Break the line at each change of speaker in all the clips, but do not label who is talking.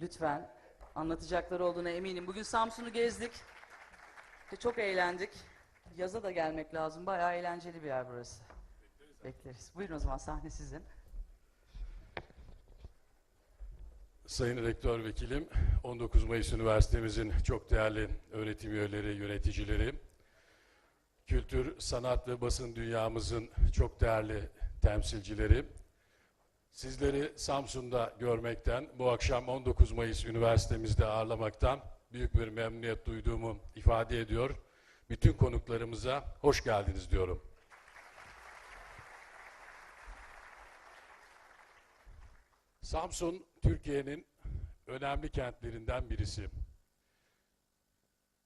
Lütfen. Anlatacakları olduğuna eminim. Bugün Samsun'u gezdik. Ve çok eğlendik. Yaza da gelmek lazım. Bayağı eğlenceli bir yer burası. Bekleriz. Buyurun o zaman sahne sizin.
Sayın Rektör Vekilim, 19 Mayıs Üniversitemizin çok değerli öğretim üyeleri, yöneticileri, kültür, sanat ve basın dünyamızın çok değerli temsilcileri, sizleri Samsun'da görmekten, bu akşam 19 Mayıs Üniversitemizde ağırlamaktan büyük bir memnuniyet duyduğumu ifade ediyor. Bütün konuklarımıza hoş geldiniz diyorum. Samsun, Türkiye'nin önemli kentlerinden birisi.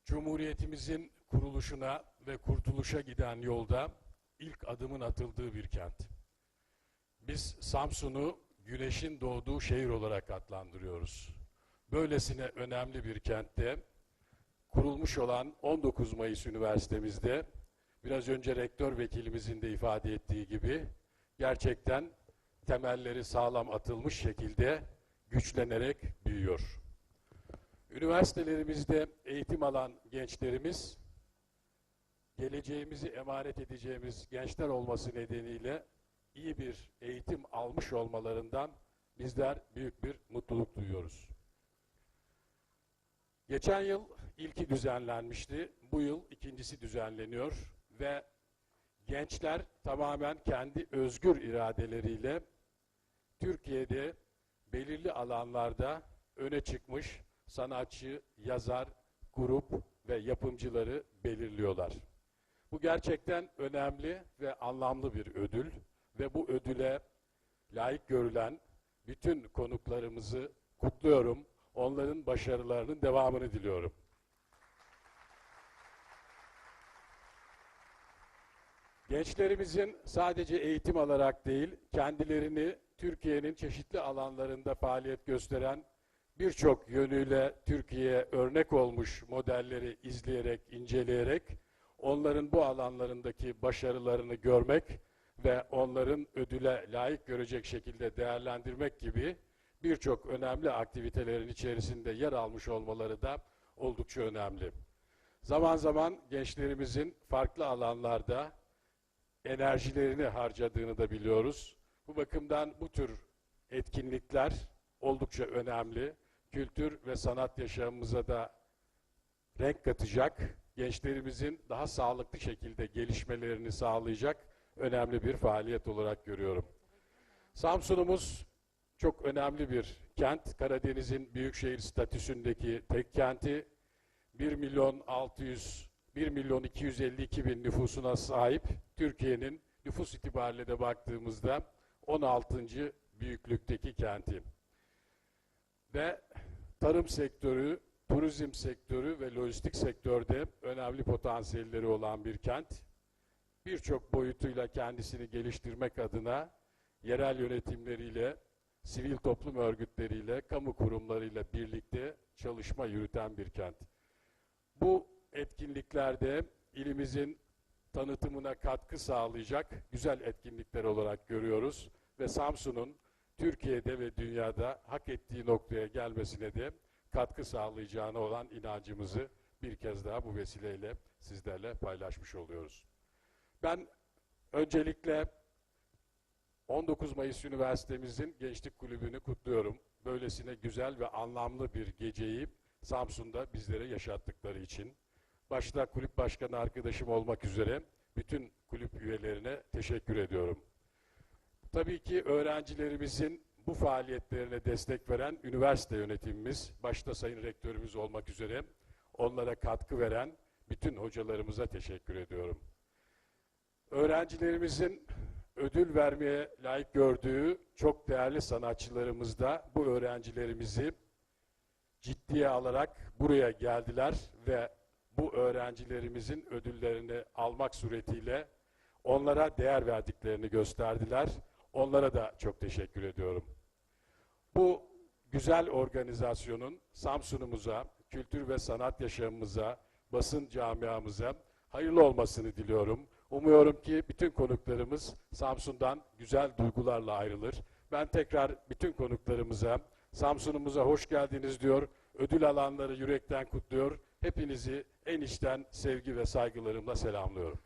Cumhuriyetimizin kuruluşuna ve kurtuluşa giden yolda ilk adımın atıldığı bir kent. Biz Samsun'u güneşin doğduğu şehir olarak adlandırıyoruz. Böylesine önemli bir kentte kurulmuş olan 19 Mayıs Üniversitemizde biraz önce rektör vekilimizin de ifade ettiği gibi gerçekten temelleri sağlam atılmış şekilde güçlenerek büyüyor. Üniversitelerimizde eğitim alan gençlerimiz geleceğimizi emanet edeceğimiz gençler olması nedeniyle iyi bir eğitim almış olmalarından bizler büyük bir mutluluk duyuyoruz. Geçen yıl ilki düzenlenmişti. Bu yıl ikincisi düzenleniyor ve gençler tamamen kendi özgür iradeleriyle Türkiye'de belirli alanlarda öne çıkmış sanatçı, yazar, grup ve yapımcıları belirliyorlar. Bu gerçekten önemli ve anlamlı bir ödül ve bu ödüle layık görülen bütün konuklarımızı kutluyorum. Onların başarılarının devamını diliyorum. Gençlerimizin sadece eğitim alarak değil, kendilerini Türkiye'nin çeşitli alanlarında faaliyet gösteren birçok yönüyle Türkiye'ye örnek olmuş modelleri izleyerek, inceleyerek onların bu alanlarındaki başarılarını görmek ve onların ödüle layık görecek şekilde değerlendirmek gibi birçok önemli aktivitelerin içerisinde yer almış olmaları da oldukça önemli. Zaman zaman gençlerimizin farklı alanlarda enerjilerini harcadığını da biliyoruz. Bu bakımdan bu tür etkinlikler oldukça önemli. Kültür ve sanat yaşamımıza da renk katacak, gençlerimizin daha sağlıklı şekilde gelişmelerini sağlayacak önemli bir faaliyet olarak görüyorum. Samsun'umuz çok önemli bir kent. Karadeniz'in büyükşehir statüsündeki tek kenti. 1 milyon 600 1 milyon 252 bin nüfusuna sahip Türkiye'nin nüfus itibariyle de baktığımızda 16. büyüklükteki kenti. Ve tarım sektörü, turizm sektörü ve lojistik sektörde önemli potansiyelleri olan bir kent. Birçok boyutuyla kendisini geliştirmek adına yerel yönetimleriyle, sivil toplum örgütleriyle, kamu kurumlarıyla birlikte çalışma yürüten bir kent. Bu etkinliklerde ilimizin tanıtımına katkı sağlayacak güzel etkinlikler olarak görüyoruz ve Samsun'un Türkiye'de ve dünyada hak ettiği noktaya gelmesine de katkı sağlayacağına olan inancımızı bir kez daha bu vesileyle sizlerle paylaşmış oluyoruz. Ben öncelikle 19 Mayıs Üniversitemizin Gençlik Kulübü'nü kutluyorum. Böylesine güzel ve anlamlı bir geceyi Samsun'da bizlere yaşattıkları için. Başta kulüp başkanı arkadaşım olmak üzere bütün kulüp üyelerine teşekkür ediyorum. Tabii ki öğrencilerimizin bu faaliyetlerine destek veren üniversite yönetimimiz, başta Sayın Rektörümüz olmak üzere onlara katkı veren bütün hocalarımıza teşekkür ediyorum. Öğrencilerimizin ödül vermeye layık gördüğü çok değerli sanatçılarımız da bu öğrencilerimizi ciddiye alarak buraya geldiler ve bu öğrencilerimizin ödüllerini almak suretiyle onlara değer verdiklerini gösterdiler. Onlara da çok teşekkür ediyorum. Bu güzel organizasyonun Samsun'umuza, kültür ve sanat yaşamımıza, basın camiamıza hayırlı olmasını diliyorum. Umuyorum ki bütün konuklarımız Samsun'dan güzel duygularla ayrılır. Ben tekrar bütün konuklarımıza Samsun'umuza hoş geldiniz diyor. Ödül alanları yürekten kutluyor. Hepinizi en içten sevgi ve saygılarımla selamlıyorum.